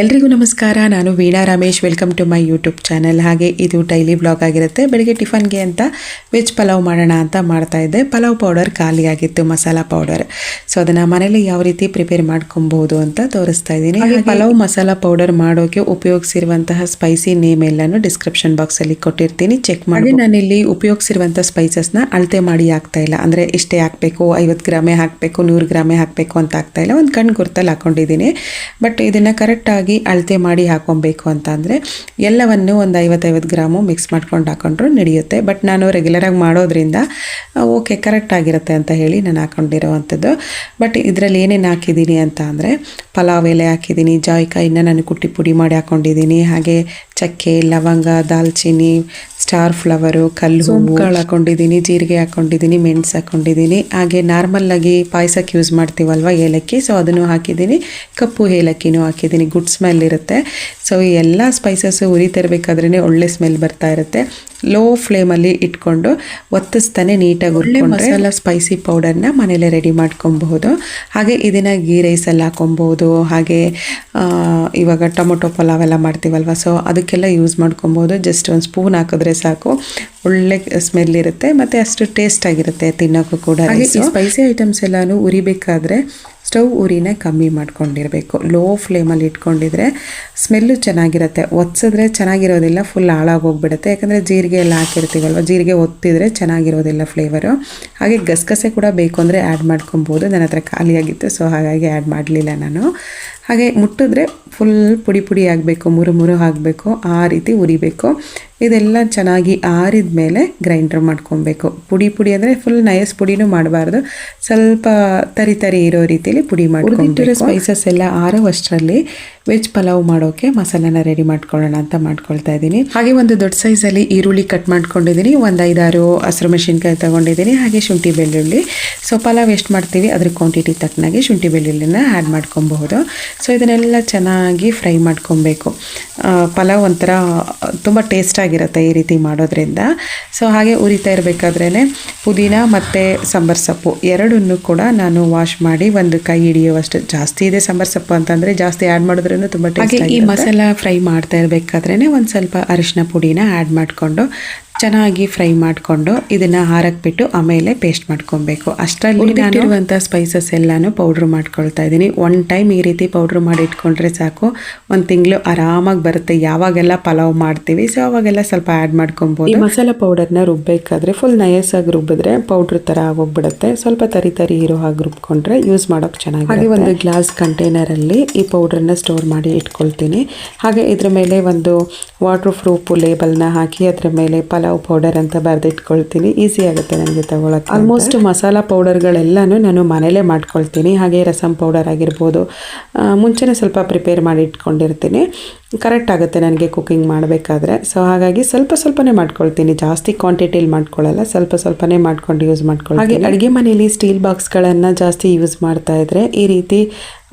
ಎಲ್ರಿಗೂ ನಮಸ್ಕಾರ. ನಾನು Veena Ramesh. Welcome to my YouTube channel ಹಾಗೆ ಇದು ಡೈಲಿ ಬ್ಲಾಗ್ ಆಗಿರುತ್ತೆ. ಬೆಳಿಗ್ಗೆ ಟಿಫನ್ಗೆ ಅಂತ ವೆಜ್ ಪಲಾವ್ ಮಾಡೋಣ ಅಂತ ಮಾಡ್ತಾ ಇದ್ದೆ. ಪಲಾವ್ ಪೌಡರ್ ಖಾಲಿಯಾಗಿತ್ತು ಮಸಾಲ ಪೌಡರ್ ಸೊ ಅದನ್ನು ಮನೇಲಿ ಯಾವ ರೀತಿ ಪ್ರಿಪೇರ್ ಮಾಡ್ಕೊಬಹುದು ಅಂತ ತೋರಿಸ್ತಾ ಇದ್ದೀನಿ. ಹಾಗೆ ಪಲಾವ್ ಮಸಾಲ ಪೌಡರ್ ಮಾಡೋಕೆ ಉಪಯೋಗಿಸಿರುವಂತಹ ಸ್ಪೈಸಿ ನೇಮ್ ಎಲ್ಲಾನು ಡಿಸ್ಕ್ರಿಪ್ಷನ್ ಬಾಕ್ಸಲ್ಲಿ ಕೊಟ್ಟಿರ್ತೀನಿ. ಚೆಕ್ ಮಾಡಿ. ನಾನಿಲ್ಲಿ ಉಪಯೋಗಿಸಿರುವಂಥ ಸ್ಪೈಸಸ್ನ ಅಳತೆ ಮಾಡಿ ಆಗ್ತಾ ಇಲ್ಲ. ಅಂದರೆ ಇಷ್ಟೇ ಹಾಕಬೇಕು ಐವತ್ತು ಗ್ರಾಮೇ ಹಾಕಬೇಕು ನೂರು ಗ್ರಾಮೇ ಹಾಕಬೇಕು ಅಂತ ಆಗ್ತಾ ಇಲ್ಲ. ಒಂದು ಕಣ್ಣು ಗುರ್ತಲ್ಲಿ ಹಾಕೊಂಡಿದ್ದೀನಿ. ಬಟ್ ಇದನ್ನು ಕರೆಕ್ಟಾಗಿ ಅಳತೆ ಮಾಡಿ ಹಾಕೊಬೇಕು ಅಂತ ಅಂದರೆ ಎಲ್ಲವನ್ನು ಒಂದು ಐವತ್ತೈವತ್ತು ಗ್ರಾಮು ಮಿಕ್ಸ್ ಮಾಡ್ಕೊಂಡು ಹಾಕೊಂಡ್ರು ನಡೆಯುತ್ತೆ. ಬಟ್ ನಾನು ರೆಗ್ಯುಲರಾಗಿ ಮಾಡೋದ್ರಿಂದ ಓಕೆ ಕರೆಕ್ಟ್ ಆಗಿರುತ್ತೆ ಅಂತ ಹೇಳಿ ನಾನು ಹಾಕೊಂಡಿರೋವಂಥದ್ದು. ಬಟ್ ಇದರಲ್ಲಿ ಏನೇನು ಹಾಕಿದ್ದೀನಿ ಅಂತ ಅಂದರೆ ಪಲಾವ್ ಎಲೆ ಹಾಕಿದ್ದೀನಿ ಜಾಯಿಕಾಯಿನ ನಾನು ಕುಟ್ಟಿ ಪುಡಿ ಮಾಡಿ ಹಾಕೊಂಡಿದ್ದೀನಿ. ಹಾಗೆ ಚಕ್ಕೆ, ಲವಂಗ, ದಾಲ್ಚಿನ್ನಿ ಸ್ಟಾರ್ ಫ್ಲವರು ಕಲ್ಲು ಸೋಂಪುಗಳು ಹಾಕೊಂಡಿದ್ದೀನಿ ಜೀರಿಗೆ ಹಾಕೊಂಡಿದ್ದೀನಿ ಮೆಣಸು ಹಾಕೊಂಡಿದ್ದೀನಿ. ಹಾಗೆ ನಾರ್ಮಲ್ಲಾಗಿ ಪಾಯಸಕ್ಕೆ ಯೂಸ್ ಮಾಡ್ತೀವಲ್ವ ಏಲಕ್ಕಿ? ಸೊ ಅದನ್ನು ಹಾಕಿದ್ದೀನಿ. ಕಪ್ಪು ಏಲಕ್ಕಿನೂ ಹಾಕಿದ್ದೀನಿ. ಗುಡ್ ಸ್ಮೆಲ್ ಇರುತ್ತೆ. ಸೊ ಈ ಎಲ್ಲ ಸ್ಪೈಸಸ್ಸು ಉರಿತಿರ್ಬೇಕಾದ್ರೇ ಒಳ್ಳೆ ಸ್ಮೆಲ್ ಬರ್ತಾ ಇರುತ್ತೆ. ಲೋ ಫ್ಲೇಮಲ್ಲಿ ಇಟ್ಕೊಂಡು ಒತ್ತಿಸ್ತಾನೆ ನೀಟಾಗಿ ಉರ್ಕೊಂಡ್ರೆ ಎಲ್ಲ ಸ್ಪೈಸಿ ಪೌಡರ್ನ ಮನೇಲೆ ರೆಡಿ ಮಾಡ್ಕೊಬಹುದು. ಹಾಗೆ ಇದನ್ನು ಗೀ ರೈಸಲ್ಲಿ ಹಾಕೊಬಹುದು. ಹಾಗೆ ಇವಾಗ ಟೊಮೊಟೊ ಪಲಾವ್ ಎಲ್ಲ ಮಾಡ್ತೀವಲ್ವ? ಸೊ ಅದಕ್ಕೆಲ್ಲ ಯೂಸ್ ಮಾಡ್ಕೊಬೋದು ಜಸ್ಟ್ ಒಂದು ಸ್ಪೂನ್ ಹಾಕಿದ್ರೆ ಸಾಕು. ಒಳ್ಳೆ ಸ್ಮೆಲ್ ಇರುತ್ತೆ. ಮತ್ತು ಅಷ್ಟು ಟೇಸ್ಟ್ ಆಗಿರುತ್ತೆ ತಿನ್ನೋಕ್ಕೂ ಕೂಡ ಹಾಗೆ ಈ ಸ್ಪೈಸಿ ಐಟಮ್ಸ್ ಎಲ್ಲಾನು ಉರಿಬೇಕಾದ್ರೆ ಸ್ಟವ್ ಉರಿನ ಕಮ್ಮಿ ಮಾಡ್ಕೊಂಡಿರಬೇಕು. ಲೋ ಫ್ಲೇಮಲ್ಲಿ ಇಟ್ಕೊಂಡಿದ್ರೆ ಸ್ಮೆಲ್ಲು ಚೆನ್ನಾಗಿರುತ್ತೆ. ಒತ್ಸಿದ್ರೆ ಚೆನ್ನಾಗಿರೋದಿಲ್ಲ ಫುಲ್ ಹಾಳಾಗೋಗ್ಬಿಡುತ್ತೆ. ಯಾಕಂದರೆ ಜೀರಿಗೆ ಎಲ್ಲ ಹಾಕಿರ್ತೀವಲ್ವ? ಜೀರಿಗೆ ಒತ್ತಿದ್ರೆ ಚೆನ್ನಾಗಿರೋದಿಲ್ಲ ಫ್ಲೇವರು ಹಾಗೆ ಗಸಗಸೆ ಕೂಡ ಬೇಕು ಅಂದರೆ ಆ್ಯಡ್ ಮಾಡ್ಕೊಬೋದು. ನನ್ನ ಹತ್ರ ಖಾಲಿಯಾಗಿತ್ತು ಸೊ ಹಾಗಾಗಿ ಆ್ಯಡ್ ಮಾಡಲಿಲ್ಲ ನಾನು. ಹಾಗೆ ಮುಟ್ಟಿದ್ರೆ ಫುಲ್ ಪುಡಿ ಪುಡಿ ಆಗಬೇಕು, ಮುರು ಮುರು ಆಗಬೇಕು, ಆ ರೀತಿ ಉರಿಬೇಕು. ಇದೆಲ್ಲ ಚೆನ್ನಾಗಿ ಆರಿದ ಮೇಲೆ ಗ್ರೈಂಡರ್ ಮಾಡ್ಕೊಬೇಕು. ಪುಡಿ ಪುಡಿ ಅಂದರೆ ಫುಲ್ ನಯಸ್ ಪುಡಿನೂ ಮಾಡಬಾರ್ದು. ಸ್ವಲ್ಪ ತರಿ ತರಿ ಇರೋ ರೀತಿಯಲ್ಲಿ ಪುಡಿ ಮಾಡ್ಕೊಂಡಿರೋ ಸ್ಪೈಸಸ್ ಎಲ್ಲ ಆರೋವಷ್ಟರಲ್ಲಿ ವೆಜ್ ಪಲಾವ್ ಮಾಡೋಕೆ ಮಸಾಲಾನ ರೆಡಿ ಮಾಡ್ಕೊಳ್ಳೋಣ ಅಂತ ಮಾಡ್ಕೊಳ್ತಾ ಇದ್ದೀನಿ. ಹಾಗೆ ಒಂದು ದೊಡ್ಡ ಸೈಜಲ್ಲಿ ಈರುಳ್ಳಿ ಕಟ್ ಮಾಡ್ಕೊಂಡಿದ್ದೀನಿ. ಒಂದು ಐದಾರು ಹಸಿರು ಮೆಣಸಿನ್ಕಾಯಿ ತಗೊಂಡಿದ್ದೀನಿ. ಹಾಗೆ ಶುಂಠಿ ಬೆಳ್ಳುಳ್ಳಿ. ಸೊ ಪಲಾವ್ ಎಷ್ಟು ಮಾಡ್ತೀವಿ ಅದ್ರ ಕ್ವಾಂಟಿಟಿ ತಕ್ಕನಾಗಿ ಶುಂಠಿ ಬೆಳ್ಳುಳ್ಳಿನ ಆ್ಯಡ್ ಮಾಡ್ಕೊಬಹುದು. ಸೊ ಇದನ್ನೆಲ್ಲ ಚೆನ್ನಾಗಿ ಫ್ರೈ ಮಾಡ್ಕೊಬೇಕು. ಪಲಾವ್ ಒಂಥರ ತುಂಬ ಟೇಸ್ಟ್ ಆಗಿರುತ್ತೆ ಈ ರೀತಿ ಮಾಡೋದ್ರಿಂದ. ಸೊ ಹಾಗೆ ಉರಿತಾ ಇರಬೇಕಾದ್ರೇ ಪುದೀನ ಮತ್ತು ಸಾಂಬಾರ್ ಸೊಪ್ಪು ಎರಡನ್ನೂ ಕೂಡ ನಾನು ವಾಶ್ ಮಾಡಿ ಒಂದು ಕೈ ಹಿಡಿಯುವಷ್ಟು ಜಾಸ್ತಿ ಇದೆ ಸಾಂಬಾರ್ ಸೊಪ್ಪು ಅಂತಂದರೆ ಜಾಸ್ತಿ ಆ್ಯಡ್ ಮಾಡಿದ್ರೂ ತುಂಬ ಟೇಸ್ಟ್ ಈ ಮಸಾಲ ಫ್ರೈ ಮಾಡ್ತಾ ಇರಬೇಕಾದ್ರೇ ಒಂದು ಸ್ವಲ್ಪ ಅರಿಶಿನ ಪುಡಿನ ಆ್ಯಡ್ ಮಾಡಿಕೊಂಡು ಚೆನ್ನಾಗಿ ಫ್ರೈ ಮಾಡಿಕೊಂಡು ಇದನ್ನು ಹಾರಕ್ಕೆ ಬಿಟ್ಟು ಆಮೇಲೆ ಪೇಸ್ಟ್ ಮಾಡ್ಕೊಬೇಕು. ಅಷ್ಟರಲ್ಲಿ ಇರುವಂಥ ಸ್ಪೈಸಸ್ ಎಲ್ಲಾನು ಪೌಡ್ರ್ ಮಾಡ್ಕೊಳ್ತಾ ಇದ್ದೀನಿ. ಒನ್ ಟೈಮ್ ಈ ರೀತಿ ಪೌಡ್ರ್ ಮಾಡಿ ಇಟ್ಕೊಂಡ್ರೆ ಸಾಕು. ಒಂದು ತಿಂಗಳು ಆರಾಮಾಗಿ ಬರುತ್ತೆ. ಯಾವಾಗೆಲ್ಲ ಪಲಾವ್ ಮಾಡ್ತೀವಿ ಸೊ ಅವಾಗೆಲ್ಲ ಸ್ವಲ್ಪ ಆ್ಯಡ್ ಮಾಡ್ಕೊಬೋದು. ಈ ಮಸಾಲ ಪೌಡರ್ನ ರುಬ್ಬೇಕಾದ್ರೆ ಫುಲ್ ನಯಸಾಗಿ ರುಬ್ಬಿದ್ರೆ ಪೌಡ್ರ್ ಥರ ಆಗೋಗ್ಬಿಡುತ್ತೆ. ಸ್ವಲ್ಪ ತರಿ ತರಿ ಇರೋ ಹಾಗೆ ರುಬ್ಕೊಂಡ್ರೆ ಯೂಸ್ ಮಾಡೋಕ್ಕೆ ಚೆನ್ನಾಗಿ ಹಾಗೆ ಒಂದು ಗ್ಲಾಸ್ ಕಂಟೈನರಲ್ಲಿ ಈ ಪೌಡ್ರನ್ನ ಸ್ಟೋರ್ ಮಾಡಿ ಇಟ್ಕೊಳ್ತೀನಿ. ಹಾಗೆ ಇದ್ರ ಮೇಲೆ ಒಂದು ವಾಟರ್ ಪ್ರೂಫ್ ಲೇಬಲ್ನ ಹಾಕಿ ಅದ್ರ ಮೇಲೆ ಪಲಾವ್ ಪೌಡರ್ ಅಂತ ಬರೆದಿಟ್ಕೊಳ್ತೀನಿ. ಈಸಿ ಆಗುತ್ತೆ ನನಗೆ ತಗೊಳಕ್ಕೆ ಆಲ್ಮೋಸ್ಟ್ ಮಸಾಲ ಪೌಡರ್ಗಳೆಲ್ಲನೂ ನಾನು ಮನೇಲೇ ಮಾಡ್ಕೊಳ್ತೀನಿ. ಹಾಗೆ ರಸಮ್ ಪೌಡರ್ ಆಗಿರ್ಬೋದು. ಮುಂಚೆನೇ ಸ್ವಲ್ಪ ಪ್ರಿಪೇರ್ ಮಾಡಿ ಇಟ್ಕೊಂಡಿರ್ತೀನಿ. ಕರೆಕ್ಟ್ ಆಗುತ್ತೆ ನನಗೆ ಕುಕ್ಕಿಂಗ್ ಮಾಡಬೇಕಾದ್ರೆ. ಸೊ ಹಾಗಾಗಿ ಸ್ವಲ್ಪ ಸ್ವಲ್ಪನೇ ಮಾಡ್ಕೊಳ್ತೀನಿ. ಜಾಸ್ತಿ ಕ್ವಾಂಟಿಟಿಲಿ ಮಾಡ್ಕೊಳ್ಳಲ್ಲ. ಸ್ವಲ್ಪ ಸ್ವಲ್ಪನೇ ಮಾಡ್ಕೊಂಡು ಯೂಸ್ ಮಾಡ್ಕೊಳ್ಳಿ ಹಾಗೆ ಅಡುಗೆ ಮನೆಯಲ್ಲಿ ಸ್ಟೀಲ್ ಬಾಕ್ಸ್ಗಳನ್ನು ಜಾಸ್ತಿ ಯೂಸ್ ಮಾಡ್ತಾ ಇದ್ದರೆ ಈ ರೀತಿ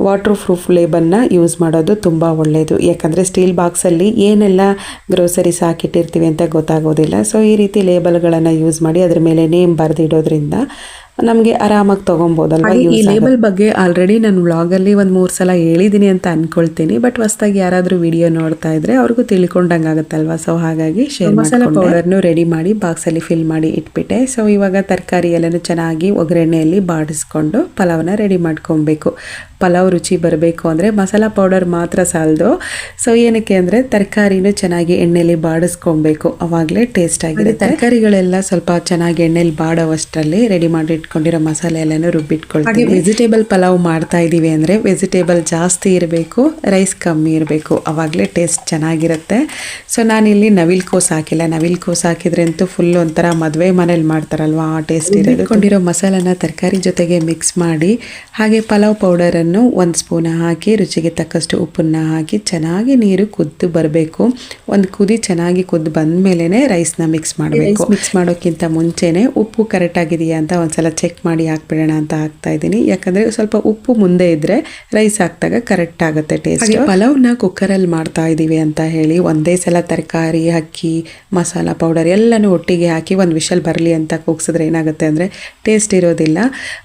ವಾಟರ್ ಪ್ರೂಫ್ ಲೇಬಲ್ನ ಯೂಸ್ ಮಾಡೋದು ತುಂಬ ಒಳ್ಳೆಯದು ಯಾಕಂದರೆ ಸ್ಟೀಲ್ ಬಾಕ್ಸಲ್ಲಿ ಏನೆಲ್ಲ ಗ್ರೋಸರೀಸ್ ಹಾಕಿಟ್ಟಿರ್ತೀವಿ ಅಂತ ಗೊತ್ತಾಗೋದಿಲ್ಲ. ಸೊ ಈ ರೀತಿ ಲೇಬಲ್ಗಳನ್ನು ಯೂಸ್ ಮಾಡಿ ಅದ್ರ ಮೇಲೆ ನೇಮ್ ಬರೆದಿಡೋದ್ರಿಂದ ನಮಗೆ ಆರಾಮಾಗಿ ತೊಗೊಬೋದಲ್ವ ಈ ಲೇಬಲ್ ಬಗ್ಗೆ ಆಲ್ರೆಡಿ ನಾನು ವ್ಲಾಗಲ್ಲಿ ಒಂದು ಮೂರು ಸಲ ಹೇಳಿದ್ದೀನಿ ಅಂತ ಅನ್ಕೊಳ್ತೀನಿ ಬಟ್ ಹೊಸ್ದಾಗಿ ಯಾರಾದರೂ ವಿಡಿಯೋ ನೋಡ್ತಾ ಇದ್ರೆ ಅವ್ರಿಗೂ ತಿಳ್ಕೊಂಡಂಗೆ ಆಗುತ್ತಲ್ವ? ಸೊ ಹಾಗಾಗಿ ಶೇರ್ ಮಸಾಲ ಪೌಡರ್ನು ರೆಡಿ ಮಾಡಿ ಬಾಕ್ಸಲ್ಲಿ ಫಿಲ್ ಮಾಡಿ ಇಟ್ಬಿಟ್ಟೆ. ಸೊ ಇವಾಗ ತರಕಾರಿ ಎಲ್ಲನೂ ಚೆನ್ನಾಗಿ ಒಗ್ಗರಣೆಯಲ್ಲಿ ಬಾಡಿಸ್ಕೊಂಡು ಪಲಾವ್ನ ರೆಡಿ ಮಾಡ್ಕೊಬೇಕು. ಪಲಾವ್ ರುಚಿ ಬರಬೇಕು ಅಂದರೆ ಮಸಾಲ ಪೌಡರ್ ಮಾತ್ರ ಸಾಲದು. ಸೊ ಏನಕ್ಕೆ ಅಂದರೆ ತರಕಾರಿನೂ ಚೆನ್ನಾಗಿ ಎಣ್ಣೆಲಿ ಬಾಡಿಸ್ಕೊಬೇಕು. ಅವಾಗಲೇ ಟೇಸ್ಟ್ ಆಗಿದೆ ತರಕಾರಿಗಳೆಲ್ಲ ಸ್ವಲ್ಪ ಚೆನ್ನಾಗಿ ಎಣ್ಣೆಲಿ ಬಾಡೋವಷ್ಟರಲ್ಲಿ ರೆಡಿ ಮಾಡಿ ಇಟ್ಕೊಂಡಿರೋ ಮಸಾಲೆ ಎಲ್ಲನೂ ರುಬ್ಬಿಟ್ಕೊಳ್ತೀವಿ ವೆಜಿಟೇಬಲ್ ಪಲಾವ್ ಮಾಡ್ತಾ ಇದ್ದೀವಿ ಅಂದರೆ ವೆಜಿಟೇಬಲ್ ಜಾಸ್ತಿ ಇರಬೇಕು ರೈಸ್ ಕಮ್ಮಿ ಇರಬೇಕು. ಅವಾಗಲೇ ಟೇಸ್ಟ್ ಚೆನ್ನಾಗಿರುತ್ತೆ. ಸೊ ನಾನಿಲ್ಲಿ ನವಿಲ್ ಕೋಸ್ ಹಾಕಿಲ್ಲ. ನವಿಲ್ ಕೋಸ್ ಹಾಕಿದ್ರೆ ಅಂತೂ ಫುಲ್ ಒಂಥರ ಮದುವೆ ಮನೇಲಿ ಮಾಡ್ತಾರಲ್ವ ಆ ಟೇಸ್ಟ್ ಇರೋದು. ಮಸಾಲನ ತರಕಾರಿ ಜೊತೆಗೆ ಮಿಕ್ಸ್ ಮಾಡಿ ಹಾಗೆ ಪಲಾವ್ ಪೌಡರನ್ನು ಒಂದು ಸ್ಪೂನ್ ಹಾಕಿ ರುಚಿಗೆ ತಕ್ಕಷ್ಟು ಉಪ್ಪನ್ನ ಹಾಕಿ ಚೆನ್ನಾಗಿ ನೀರು ಕುದ್ದು ಬರಬೇಕು. ಒಂದು ಕುದಿ ಚೆನ್ನಾಗಿ ಕುದ್ದು ಬಂದ ಮೇಲೇ ರೈಸ್ನ ಮಿಕ್ಸ್ ಮಾಡಬೇಕು. ಮಿಕ್ಸ್ ಮಾಡೋಕ್ಕಿಂತ ಮುಂಚೆನೆ ಉಪ್ಪು ಕರೆಕ್ಟ್ ಆಗಿದೆಯಾ ಅಂತ ಒಂದ್ಸಲ ಚೆಕ್ ಮಾಡಿ ಹಾಕ್ಬಿಡೋಣ ಅಂತ ಹಾಕ್ತಾ ಇದ್ದೀನಿ. ಯಾಕಂದರೆ ಸ್ವಲ್ಪ ಉಪ್ಪು ಮುಂದೆ ಇದ್ದರೆ ರೈಸ್ ಹಾಕಿದಾಗ ಕರೆಕ್ಟ್ ಆಗುತ್ತೆ ಟೇಸ್ಟ್ ಪಲಾವ್ನ ಕುಕ್ಕರಲ್ಲಿ ಮಾಡ್ತಾ ಇದ್ದೀವಿ ಅಂತ ಹೇಳಿ ಒಂದೇ ಸಲ ತರಕಾರಿ ಅಕ್ಕಿ ಮಸಾಲ ಪೌಡರ್ ಎಲ್ಲನೂ ಒಟ್ಟಿಗೆ ಹಾಕಿ ಒಂದು ವಿಷಲ್ ಬರಲಿ ಅಂತ ಕೂಗ್ಸಿದ್ರೆ ಏನಾಗುತ್ತೆ ಅಂದರೆ ಟೇಸ್ಟ್ ಇರೋದಿಲ್ಲ.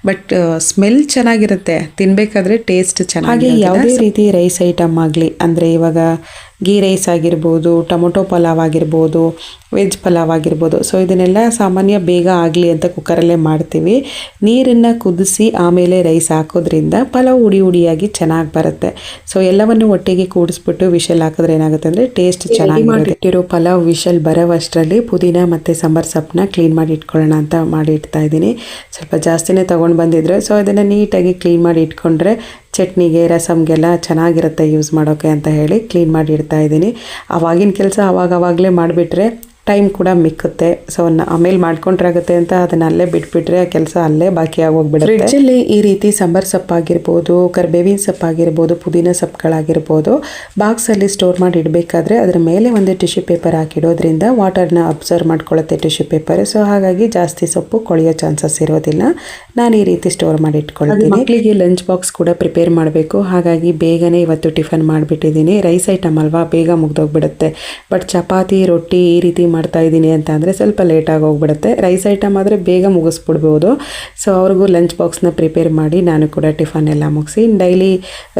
ಬಟ್ ಸ್ಮೆಲ್ ಚೆನ್ನಾಗಿರುತ್ತೆ. ತಿನ್ಬೇಕಾದ್ರೆ ಟೇಸ್ಟ್ ಚೆನ್ನಾಗಿ ಯಾವುದೇ ರೀತಿ ರೈಸ್ ಐಟಮ್ ಆಗಲಿ ಅಂದರೆ ಇವಾಗ ಗೀ ರೈಸ್ ಆಗಿರ್ಬೋದು ಟೊಮೊಟೊ ಪಲಾವ್ ಆಗಿರ್ಬೋದು ವೆಜ್ ಪಲಾವ್ ಆಗಿರ್ಬೋದು. ಸೊ ಇದನ್ನೆಲ್ಲ ಸಾಮಾನ್ಯ ಬೇಗ ಆಗಲಿ ಅಂತ ಕುಕ್ಕರಲ್ಲೇ ಮಾಡ್ತೀವಿ. ನೀರನ್ನು ಕುದಿಸಿ ಆಮೇಲೆ ರೈಸ್ ಹಾಕೋದ್ರಿಂದ ಪಲಾವ್ ಉಡಿ ಉಡಿಯಾಗಿ ಚೆನ್ನಾಗಿ ಬರುತ್ತೆ. ಸೊ ಎಲ್ಲವನ್ನು ಒಟ್ಟಿಗೆ ಕೂಡಿಸ್ಬಿಟ್ಟು ವಿಷಲ್ ಹಾಕಿದ್ರೆ ಏನಾಗುತ್ತೆ ಅಂದರೆ ಟೇಸ್ಟ್ ಚೆನ್ನಾಗಿ ಮಾಡಿಟ್ಟಿರೋ ಪಲಾವ್ ವಿಷಲ್ ಬರೋವಷ್ಟರಲ್ಲಿ ಪುದೀನ ಮತ್ತು ಸಾಂಬಾರ್ ಸೊಪ್ಪನ್ನ ಕ್ಲೀನ್ ಮಾಡಿ ಇಟ್ಕೊಳ್ಳೋಣ ಅಂತ ಮಾಡಿ ಇಡ್ತಾ ಇದ್ದೀನಿ. ಸ್ವಲ್ಪ ಜಾಸ್ತಿನೇ ತೊಗೊಂಡು ಬಂದಿದ್ರೆ ಸೊ ಅದನ್ನು ನೀಟಾಗಿ ಕ್ಲೀನ್ ಮಾಡಿ ಇಟ್ಕೊಂಡ್ರೆ ಚಟ್ನಿಗೆ, ರಸಮ್ಗೆಲ್ಲ ಚೆನ್ನಾಗಿರುತ್ತೆ ಯೂಸ್ ಮಾಡೋಕ್ಕೆ ಅಂತ ಹೇಳಿ ಕ್ಲೀನ್ ಮಾಡಿ ಇಡ್ತಾ ಇದ್ದೀನಿ. ಆವಾಗಿನ ಕೆಲಸ ಆವಾಗವಾಗಲೇ ಮಾಡಿಬಿಟ್ರೆ ಟೈಮ್ ಕೂಡ ಮಿಕ್ಕುತ್ತೆ. ಸೊ ಆಮೇಲೆ ಮಾಡ್ಕೊಂಡ್ರಾಗುತ್ತೆ ಅಂತ ಅದನ್ನ ಅಲ್ಲೇ ಬಿಟ್ಬಿಟ್ರೆ ಆ ಕೆಲಸ ಅಲ್ಲೇ ಬಾಕಿ ಆಗೋಗ್ಬಿಡುತ್ತೆ. ಫ್ರಿಡ್ಜಲ್ಲಿ ಈ ರೀತಿ ಸಾಂಬಾರ್ ಸೊಪ್ಪಾಗಿರ್ಬೋದು ಕರ್ಬೇವಿನ ಸೊಪ್ಪಾಗಿರ್ಬೋದು ಪುದೀನ ಸೊಪ್ಪುಗಳಾಗಿರ್ಬೋದು ಬಾಕ್ಸಲ್ಲಿ ಸ್ಟೋರ್ ಮಾಡಿ ಇಡಬೇಕಾದ್ರೆ ಅದರ ಮೇಲೆ ಒಂದು ಟಿಶ್ಯೂ ಪೇಪರ್ ಹಾಕಿಡೋದ್ರಿಂದ ವಾಟರ್ನ ಅಬ್ಸರ್ವ್ ಮಾಡ್ಕೊಳ್ಳುತ್ತೆ ಟಿಶ್ಯೂ ಪೇಪರ್ ಸೊ ಹಾಗಾಗಿ ಜಾಸ್ತಿ ಸೊಪ್ಪು ಕೊಳೆಯೋ ಚಾನ್ಸಸ್ ಇರೋದಿಲ್ಲ. ನಾನು ಈ ರೀತಿ ಸ್ಟೋರ್ ಮಾಡಿ ಇಟ್ಕೊಳ್ತೀನಿ. ಮಕ್ಕಳಿಗೆ ಲಂಚ್ ಬಾಕ್ಸ್ ಕೂಡ ಪ್ರಿಪೇರ್ ಮಾಡಬೇಕು. ಹಾಗಾಗಿ ಬೇಗನೆ ಇವತ್ತು ಟಿಫನ್ ಮಾಡಿಬಿಟ್ಟಿದ್ದೀನಿ. ರೈಸ್ ಐಟಮ್ ಅಲ್ವಾ? ಬೇಗ ಮುಗ್ದೋಗ್ಬಿಡುತ್ತೆ. ಬಟ್ ಚಪಾತಿ ರೊಟ್ಟಿ ಈ ರೀತಿ ಮಾಡ್ತಾ ಇದ್ದೀನಿ ಅಂತ ಅಂದರೆ ಸ್ವಲ್ಪ ಲೇಟಾಗಿ ಹೋಗ್ಬಿಡುತ್ತೆ. ರೈಸ್ ಐಟಮ್ ಆದರೆ ಬೇಗ ಮುಗಿಸ್ಬಿಡ್ಬೋದು. ಸೊ ಅವ್ರಿಗೂ ಲಂಚ್ ಬಾಕ್ಸ್ನ ಪ್ರಿಪೇರ್ ಮಾಡಿ ನಾನು ಕೂಡ ಟಿಫನ್ ಎಲ್ಲ ಮುಗಿಸಿ ಡೈಲಿ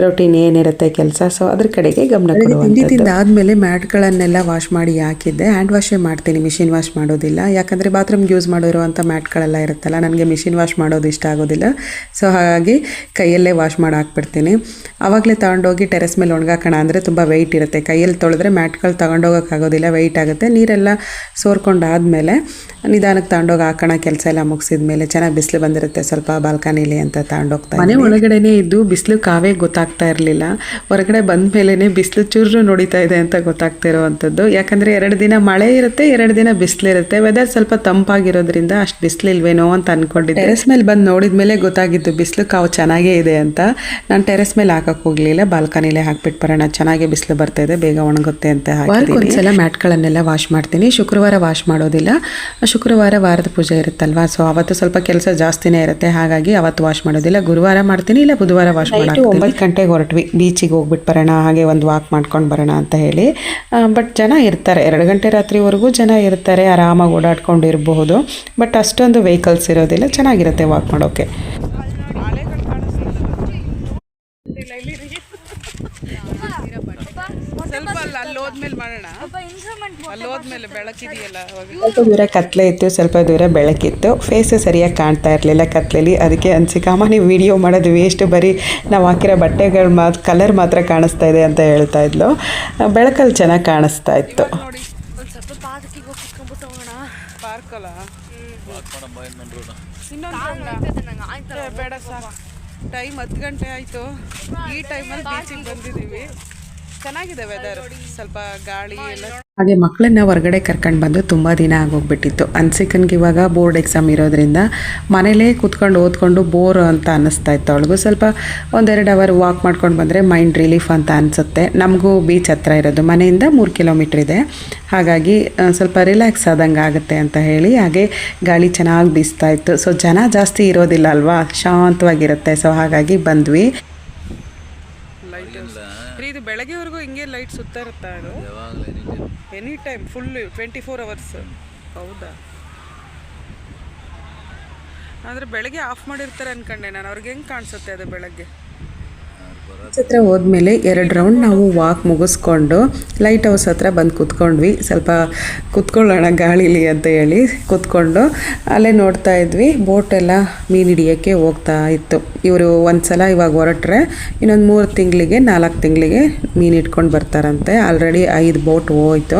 ರೊಟೀನ್ ಏನಿರುತ್ತೆ ಕೆಲಸ ಸೊ ಅದ್ರ ಕಡೆಗೆ ಗಮನ ಕೊಡುವಂಥದ್ದು. ಆದಮೇಲೆ ಮ್ಯಾಟ್ಗಳನ್ನೆಲ್ಲ ವಾಶ್ ಮಾಡಿ ಹಾಕಿದ್ದೆ. ಹ್ಯಾಂಡ್ ವಾಶೇ ಮಾಡ್ತೀನಿ ಮಿಷಿನ್ ವಾಶ್ ಮಾಡೋದಿಲ್ಲ. ಯಾಕಂದರೆ ಬಾತ್ರೂಮ್ಗೆ ಯೂಸ್ ಮಾಡಿರುವಂಥ ಮ್ಯಾಟ್ಗಳೆಲ್ಲ ಇರುತ್ತಲ್ಲ ನನಗೆ ಮಿಷಿನ್ ವಾಶ್ ಮಾಡೋದು ಇಷ್ಟ ಆಗೋದಿಲ್ಲ. ಸೊ ಹಾಗಾಗಿ ಕೈಯಲ್ಲೇ ವಾಶ್ ಮಾಡಿ ಹಾಕ್ಬಿಡ್ತೀನಿ. ಆವಾಗಲೇ ತೊಗೊಂಡೋಗಿ ಟೆರೆಸ್ ಮೇಲೆ ಒಣಗಾಕೋಣ ಅಂದರೆ ತುಂಬ ವೆಯ್ಟ್ ಇರುತ್ತೆ. ಕೈಯಲ್ಲಿ ತೊಳೆದ್ರೆ ಮ್ಯಾಟ್ಗಳು ತೊಗೊಂಡೋಗೋಕ್ಕಾಗೋದಿಲ್ಲ ವೆಯ್ಟ್ ಆಗುತ್ತೆ. ನೀರೆಲ್ಲ ಸೋರ್ಕೊಂಡಾದಮೇಲೆ ನಿಧಾನಕ್ಕೆ ತಗೊಂಡೋಗಿ ಹಾಕೋಣ ಕೆಲಸ ಎಲ್ಲ ಮುಗಿಸಿದ ಮೇಲೆ ಚೆನ್ನಾಗಿ ಬಿಸಿಲು ಬಂದಿರುತ್ತೆ. ಸ್ವಲ್ಪ ಬಾಲ್ಕನಿಲಿ ಅಂತ ತಗೊಂಡೋಗ್ತಾ ಮನೆ ಒಳಗಡೆನೇ ಇದ್ದು ಬಿಸಿಲು ಕಾವೇ ಗೊತ್ತಾಗ್ತಾ ಇರಲಿಲ್ಲ. ಹೊರಗಡೆ ಬಂದ ಮೇಲೇ ಬಿಸಿಲು ಚೂರು ನೋಡಿತಾ ಇದೆ ಅಂತ ಗೊತ್ತಾಗ್ತಾ ಇರೋವಂಥದ್ದು. ಯಾಕಂದರೆ ಎರಡು ದಿನ ಮಳೆ ಇರುತ್ತೆ ಎರಡು ದಿನ ಬಿಸಿಲಿರುತ್ತೆ ವೆದರ್ ಸ್ವಲ್ಪ ತಂಪಾಗಿರೋದ್ರಿಂದ ಅಷ್ಟು ಬಿಸಿಲಿಲ್ವೇನೋ ಅಂತ ಅನ್ಕೊಂಡಿದ್ದೆ. ಟೆರೆಸ್ ಮೇಲೆ ಬಂದು ನೋಡಿದ ಮೇಲೆ ಗೊತ್ತಾಗಿದ್ದು ಬಿಸಿಲು ಕಾವು ಚೆನ್ನಾಗೇ ಇದೆ ಅಂತ. ನಾನು ಟೆರೆಸ್ ಮೇಲೆ ಹಾಕಕ್ಕೆ ಹೋಗಲಿಲ್ಲ. ಬಾಲ್ಕನಿಲೇ ಹಾಕ್ಬಿಟ್ಟು ಬರೋಣ. ಚೆನ್ನಾಗಿ ಬಿಸಿಲು ಬರ್ತಾ ಇದೆ. ಬೇಗ ಒಣಗುತ್ತೆ ಅಂತ ಹಾಕಿ ಒಂದ್ಸಲ ಮ್ಯಾಟ್ಗಳನ್ನೆಲ್ಲ ವಾಶ್ ಮಾಡ್ತೀನಿ. ಶುಕ್ರವಾರ ವಾಶ್ ಮಾಡೋದಿಲ್ಲ. ಶುಕ್ರವಾರ ವಾರದ ಪೂಜೆ ಇರುತ್ತಲ್ವಾ? ಸೊ ಅವತ್ತು ಸ್ವಲ್ಪ ಕೆಲಸ ಜಾಸ್ತಿನೇ ಇರುತ್ತೆ. ಹಾಗಾಗಿ ಅವತ್ತು ವಾಶ್ ಮಾಡೋದಿಲ್ಲ. ಗುರುವಾರ ಮಾಡ್ತೀನಿ ಇಲ್ಲ ಬುಧವಾರ ವಾಶ್ ಮಾಡಿ ಒಂಬತ್ತು ಗಂಟೆಗೆ ಹೊರಟ್ವಿ. ಬೀಚಿಗೆ ಹೋಗ್ಬಿಟ್ಟು ಬರೋಣ ಹಾಗೆ ಒಂದು ವಾಕ್ ಮಾಡ್ಕೊಂಡು ಬರೋಣ ಅಂತ ಹೇಳಿ. ಬಟ್ ಜನ ಇರ್ತಾರೆ. ಎರಡು ಗಂಟೆ ರಾತ್ರಿವರೆಗೂ ಜನ ಇರ್ತಾರೆ. ಆರಾಮಾಗಿ ಓಡಾಡ್ಕೊಂಡು ಇರಬಹುದು ಬಟ್ ಅಷ್ಟೊಂದು ವೆಹಿಕಲ್ಸ್ ಇರೋದಿಲ್ಲ. ಚೆನ್ನಾಗಿರುತ್ತೆ ವಾಕ್ ಮಾಡೋಕ್ಕೆ ಸ್ವಲ್ಪ ಅಲ್ಲ ಹೋದ್ಮೇಲೆ ಮಾಡೋಣ. ಅಲ್ಲಿ ಹೋದ್ಮೇಲೆ ಬೆಳಕಿದೆಯಲ್ಲ ಸ್ವಲ್ಪ ದೂರ ಕತ್ಲೆ ಇತ್ತು ಸ್ವಲ್ಪ ದೂರ ಬೆಳಕಿತ್ತು. ಫೇಸ್ ಸರಿಯಾಗಿ ಕಾಣ್ತಾ ಇರಲಿಲ್ಲ ಕತ್ಲೆಲಿ. ಅದಕ್ಕೆ ಅನ್ಸಿಕಾಮ ನೀವು ವಿಡಿಯೋ ಮಾಡೋದು ವೇಸ್ಟ್ ಬರೀ ನಾವು ಹಾಕಿರೋ ಬಟ್ಟೆಗಳು ಮಾತ್ರ ಕಲರ್ ಮಾತ್ರ ಕಾಣಿಸ್ತಾ ಇದೆ ಅಂತ ಹೇಳ್ತಾ ಇದ್ಲು. ಬೆಳಕಲ್ಲಿ ಚೆನ್ನಾಗಿ ಕಾಣಿಸ್ತಾ ಇತ್ತು. ಬೇಡ ಸರ್ ಟೈಮ್ ಹತ್ತು ಗಂಟೆ ಆಯಿತು. ಈ ಟೈಮಲ್ಲಿ ಬೀಚಿಗೆ ಬಂದಿದ್ದೀವಿ. ಚೆನ್ನಾಗಿದೆ ವೆದರ್ ಸ್ವಲ್ಪ ಗಾಳಿ ಎಲ್ಲ ಹಾಗೆ ಮಕ್ಕಳನ್ನ ಹೊರಗಡೆ ಕರ್ಕೊಂಡು ಬಂದು ತುಂಬ ದಿನ ಆಗೋಗ್ಬಿಟ್ಟಿತ್ತು. ಅನ್ಸಿಕನ್ಗೆ ಇವಾಗ ಬೋರ್ಡ್ ಎಕ್ಸಾಮ್ ಇರೋದ್ರಿಂದ ಮನೇಲೇ ಕೂತ್ಕೊಂಡು ಓದ್ಕೊಂಡು ಬೋರ್ ಅಂತ ಅನ್ನಿಸ್ತಾ ಇತ್ತು. ಅವಳಿಗೂ ಸ್ವಲ್ಪ ಒಂದೆರಡು ಅವರ್ ವಾಕ್ ಮಾಡ್ಕೊಂಡು ಬಂದರೆ ಮೈಂಡ್ ರಿಲೀಫ್ ಅಂತ ಅನಿಸುತ್ತೆ. ನಮಗೂ ಬೀಚ್ ಹತ್ರ ಇರೋದು. ಮನೆಯಿಂದ ಮೂರು ಕಿಲೋಮೀಟ್ರ್ ಇದೆ. ಹಾಗಾಗಿ ಸ್ವಲ್ಪ ರಿಲ್ಯಾಕ್ಸ್ ಆದಂಗೆ ಆಗುತ್ತೆ ಅಂತ ಹೇಳಿ ಹಾಗೆ ಗಾಳಿ ಚೆನ್ನಾಗಿ ಬೀಸ್ತಾ ಇತ್ತು. ಸೊ ಜನ ಜಾಸ್ತಿ ಇರೋದಿಲ್ಲ ಅಲ್ವಾ? ಶಾಂತವಾಗಿರುತ್ತೆ. ಸೊ ಹಾಗಾಗಿ ಬಂದ್ವಿ. ಇದು ಬೆಳಗ್ಗೆವರೆಗೂ ಹಿಂಗೆ ಲೈಟ್ ಸುತ್ತ ಇರುತ್ತಾ any time full twenty four hours ಹೌದಾ? ಆದರೆ ಬೆಳಗ್ಗೆ ಆಫ್ ಮಾಡಿರ್ತಾರೆ ಅನ್ಕೊಂಡೆ ನಾನು. ಅವ್ರಿಗೆ ಹೆಂಗೆ ಕಾಣಿಸುತ್ತೆ ಅದು ಬೆಳಗ್ಗೆ? ಹತ್ರ ಹೋದ್ಮೇಲೆ ಎರಡು ರೌಂಡ್ ನಾವು ವಾಕ್ ಮುಗಿಸ್ಕೊಂಡು ಲೈಟ್ ಹೌಸ್ ಹತ್ರ ಬಂದು ಕೂತ್ಕೊಂಡ್ವಿ. ಸ್ವಲ್ಪ ಕೂತ್ಕೊಳ್ಳೋಣ ಗಾಳಿಲಿ ಅಂತ ಹೇಳಿ ಕೂತ್ಕೊಂಡು ಅಲ್ಲೇ ನೋಡ್ತಾ ಇದ್ವಿ. ಬೋಟ್ ಎಲ್ಲ ಮೀನು ಹಿಡಿಯೋಕ್ಕೆ ಹೋಗ್ತಾ ಇತ್ತು. ಇವರು ಒಂದ್ಸಲ ಇವಾಗ ಹೊರಟ್ರೆ ಇನ್ನೊಂದು ಮೂರು ತಿಂಗಳಿಗೆ, ನಾಲ್ಕು ತಿಂಗಳಿಗೆ ಮೀನು ಇಟ್ಕೊಂಡು ಬರ್ತಾರಂತೆ. ಆಲ್ರೆಡಿ ಐದು ಬೋಟ್ ಹೋಯ್ತು.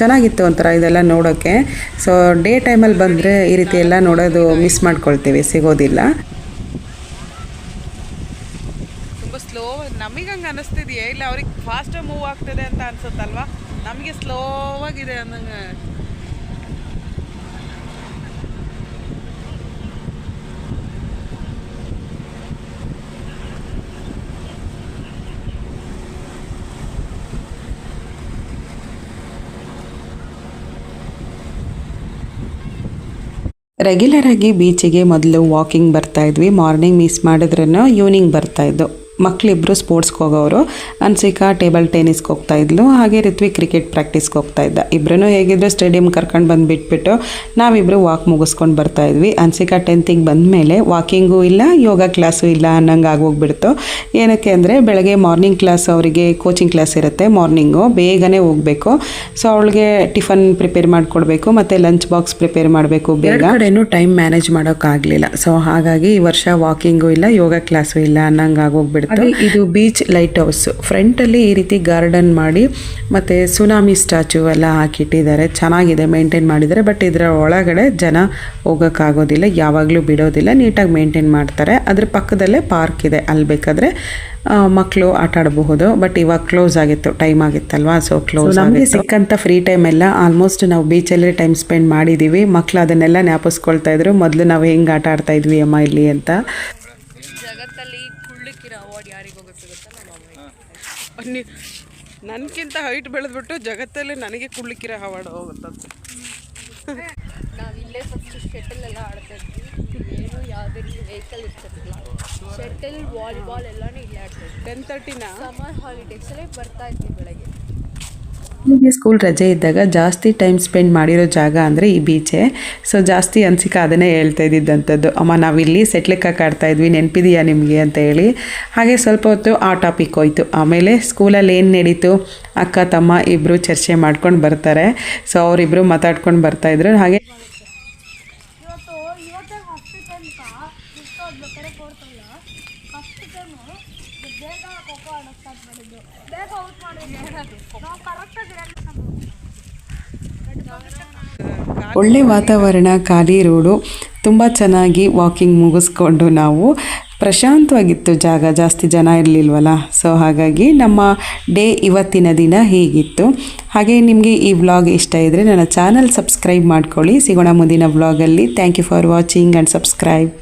ಚೆನ್ನಾಗಿತ್ತು ಒಂಥರ ಇದೆಲ್ಲ ನೋಡೋಕ್ಕೆ ಸೊ ಡೇ ಟೈಮಲ್ಲಿ ಬಂದರೆ ಈ ರೀತಿ ಎಲ್ಲ ನೋಡೋದು ಮಿಸ್ ಮಾಡ್ಕೊಳ್ತೀವಿ, ಸಿಗೋದಿಲ್ಲ ತುಂಬ ಸ್ಲೋ ನಮಗೆ ಹಂಗೆ ಅನ್ನಿಸ್ತಿದೆಯೇ? ಇಲ್ಲ, ಅವ್ರಿಗೆ ಫಾಸ್ಟಾಗಿ ಮೂವ್ ಆಗ್ತದೆ ಅಂತ ಅನ್ಸುತ್ತಲ್ವಾ? ನಮಗೆ ಸ್ಲೋ ಆಗಿದೆ ಅನ್ನಂಗೆ. ರೆಗ್ಯುಲರ್ ಆಗಿ ಬೀಚಿಗೆ ಮೊದಲು ವಾಕಿಂಗ್ ಬರ್ತಾ ಇದ್ವಿ. ಮಾರ್ನಿಂಗ್ ಮಿಸ್ ಮಾಡಿದ್ರೂ ಈವ್ನಿಂಗ್ ಬರ್ತಾ ಇದ್ದು. ಮಕ್ಕಳಿಬ್ಬರು ಸ್ಪೋರ್ಟ್ಸ್ಗೆ ಹೋಗೋರು ಅನ್ಸಿಕಾ ಟೇಬಲ್ ಟೆನಿಸ್ಗೆ ಹೋಗ್ತಾ ಇದ್ಲು. ಹಾಗೆ ರಿತ್ವಿಕ್ ಕ್ರಿಕೆಟ್ ಪ್ರಾಕ್ಟೀಸ್ಗೆ ಹೋಗ್ತಾ ಇದ್ದ. ಇಬ್ಬರೂ ಹೇಗಿದ್ರು ಸ್ಟೇಡಿಯಂ ಕರ್ಕೊಂಡು ಬಂದು ಬಿಟ್ಬಿಟ್ಟು ನಾವಿಬ್ಬರು ವಾಕ್ ಮುಗಿಸ್ಕೊಂಡು ಬರ್ತಾ ಇದ್ವಿ. ಅನ್ಸಿಕಾ ಟೆಂತಿಗೆ ಬಂದಮೇಲೆ ವಾಕಿಂಗು ಇಲ್ಲ, ಯೋಗ ಕ್ಲಾಸು ಇಲ್ಲ ಅನ್ನಂಗೆ ಆಗೋಗ್ಬಿಡ್ತು ಏನಕ್ಕೆ ಅಂದರೆ ಬೆಳಗ್ಗೆ ಮಾರ್ನಿಂಗ್ ಕ್ಲಾಸ್ ಅವರಿಗೆ ಕೋಚಿಂಗ್ ಕ್ಲಾಸ್ ಇರುತ್ತೆ ಮಾರ್ನಿಂಗು ಬೇಗನೆ ಹೋಗಬೇಕು. ಸೊ ಅವಳಿಗೆ ಟಿಫನ್ ಪ್ರಿಪೇರ್ ಮಾಡಿಕೊಡ್ಬೇಕು, ಮತ್ತು ಲಂಚ್ ಬಾಕ್ಸ್ ಪ್ರಿಪೇರ್ ಮಾಡಬೇಕು ಬೇಗ. ಕಡೆನೂ ಟೈಮ್ ಮ್ಯಾನೇಜ್ ಮಾಡೋಕ್ಕಾಗಲಿಲ್ಲ. ಸೊ ಹಾಗಾಗಿ ಈ ವರ್ಷ ವಾಕಿಂಗು ಇಲ್ಲ, ಯೋಗ ಕ್ಲಾಸು ಇಲ್ಲ ಅನ್ನಂಗೆ ಆಗೋಗ್ಬಿಡ್ತು ಇದು ಬೀಚ್ ಲೈಟ್ ಹೌಸ್ ಫ್ರಂಟಲ್ಲಿ ಈ ರೀತಿ ಗಾರ್ಡನ್ ಮಾಡಿ ಮತ್ತು ಸುನಾಮಿ ಸ್ಟ್ಯಾಚು ಎಲ್ಲ ಹಾಕಿಟ್ಟಿದ್ದಾರೆ. ಚೆನ್ನಾಗಿದೆ ಮೇಂಟೈನ್ ಮಾಡಿದ್ದಾರೆ ಬಟ್ ಇದರ ಒಳಗಡೆ ಜನ ಹೋಗೋಕ್ಕಾಗೋದಿಲ್ಲ ಯಾವಾಗಲೂ ಬಿಡೋದಿಲ್ಲ ನೀಟಾಗಿ ಮೇಂಟೈನ್ ಮಾಡ್ತಾರೆ. ಅದ್ರ ಪಕ್ಕದಲ್ಲೇ ಪಾರ್ಕ್ ಇದೆ ಅಲ್ಲಿ ಬೇಕಾದರೆ ಮಕ್ಕಳು ಆಟ ಆಡಬಹುದು ಬಟ್ ಇವಾಗ ಕ್ಲೋಸ್ ಆಗಿತ್ತು ಟೈಮ್ ಆಗಿತ್ತಲ್ವಾ? ಸೊ ಕ್ಲೋಸ್ ನಮಗೆ ಸಿಕ್ಕಂಥ ಫ್ರೀ ಟೈಮ್ ಎಲ್ಲ ಆಲ್ಮೋಸ್ಟ್ ನಾವು ಬೀಚಲ್ಲಿ ಟೈಮ್ ಸ್ಪೆಂಡ್ ಮಾಡಿದ್ದೀವಿ ಮಕ್ಕಳು ಅದನ್ನೆಲ್ಲ ಜ್ಞಾಪಿಸ್ಕೊಳ್ತಾ ಇದ್ರು. ಮೊದಲು ನಾವು ಹೆಂಗೆ ಆಟ ಆಡ್ತಾ ಇದ್ವಿ ಅಮ್ಮ ಇಲ್ಲಿ ಅಂತ. ಯಾರಿಗೆ ಹೋಗುತ್ತೆ ಗೊತ್ತಾ ನಮ್ಮ ಅಮ್ಮ ನೀ ನನಗಿಂತ ಹೈಟ್ ಬೆಳೆದ್ಬಿಟ್ಟು ಜಗತ್ತಲ್ಲಿ ನನಗೆ ಕುಳ್ಳಿಕ್ಕಿರೋ ಹವಾಡ ಹೋಗುತ್ತಂತೆ ನಾವು ಇಲ್ಲೇ ಫಸ್ಟ್ ಶೆಟಲ್ ಎಲ್ಲ ಆಡ್ತಾ ಇದ್ವಿ. ಏನು ಯಾವುದೇ ರೀತಿ ವೆಹಿಕಲ್ ಇರ್ತಿರ್ಲಿಲ್ಲ. ಶೆಟಲ್ ವಾಲಿಬಾಲ್ ಎಲ್ಲಾನು ಇಲ್ಲೇ ಆಡ್ತಾ ಟೆನ್ ತರ್ಟಿನ ಹಾಲಿಡೇಸ್ ಹಾಲಿಡೇಸಲ್ಲೇ ಬರ್ತಾ ಇದ್ವಿ ಬೆಳಗ್ಗೆ. ನನಗೆ ಸ್ಕೂಲ್ ರಜೆ ಇದ್ದಾಗ ಜಾಸ್ತಿ ಟೈಮ್ ಸ್ಪೆಂಡ್ ಮಾಡಿರೋ ಜಾಗ ಅಂದರೆ ಈ ಬೀಚೆ ಸೊ ಜಾಸ್ತಿ ಅನ್ಸಿಕ ಅದನ್ನೇ ಹೇಳ್ತಾ ಇದ್ದಿದ್ದಂಥದ್ದು. ಅಮ್ಮ ನಾವಿಲ್ಲಿ ಸೆಟ್ಲಿಕ್ಕೆ ಆಡ್ತಾ ಇದ್ವಿ, ನೆನಪಿದೆಯಾ ನಿಮಗೆ ಅಂತ ಹೇಳಿ. ಹಾಗೆ ಸ್ವಲ್ಪ ಹೊತ್ತು ಆ ಟಾಪಿಕ್ ಹೋಯ್ತು. ಆಮೇಲೆ ಸ್ಕೂಲಲ್ಲಿ ಏನು ನಡೀತು? ಅಕ್ಕ, ತಮ್ಮ ಇಬ್ಬರು ಚರ್ಚೆ ಮಾಡ್ಕೊಂಡು ಬರ್ತಾರೆ. ಸೊ ಅವರಿಬ್ಬರು ಮಾತಾಡ್ಕೊಂಡು ಬರ್ತಾಯಿದ್ರು ಹಾಗೆ ಇವತ್ತು ಇವತ್ತೇ ಫಸ್ಟ್ ಟೈಮ್ ಫಿಫ್ತ್ ಓದ್ಬೇಕಾದ್ರೆ ಫೋರ್ತ್ ಅಲ್ಲ ಫಸ್ಟ್ ಟೈಮು ಬೇಗ ಖೋಖೋ ಆಡೋಕೆ ಸ್ಟಾರ್ಟ್ ಮಾಡಿದ್ದು ಬೇಗ ಔಟ್ ಮಾಡಿದ್ವಿ ನಾವು ಕರೆಕ್ಟಾಗಿ ಒಳ್ಳೆ ವಾತಾವರಣ, ಖಾಲಿ ರೋಡು, ತುಂಬ ಚೆನ್ನಾಗಿ ವಾಕಿಂಗ್ ಮುಗಿಸ್ಕೊಂಡು ನಾವು ಪ್ರಶಾಂತವಾಗಿತ್ತು ಜಾಗ. ಜಾಸ್ತಿ ಜನ ಇರಲಿಲ್ವಲ್ಲ? ಸೊ ಹಾಗಾಗಿ ನಮ್ಮ ಡೇ ಇವತ್ತಿನ ದಿನ ಹೀಗಿತ್ತು. ಹಾಗೆ ನಿಮಗೆ ಈ ವ್ಲಾಗ್ ಇಷ್ಟ ಇದ್ದರೆ ನನ್ನ ಚಾನಲ್ ಸಬ್ಸ್ಕ್ರೈಬ್ ಮಾಡ್ಕೊಳ್ಳಿ. ಸಿಗೋಣ ಮುಂದಿನ ವ್ಲಾಗಲ್ಲಿ thank you for watching and subscribe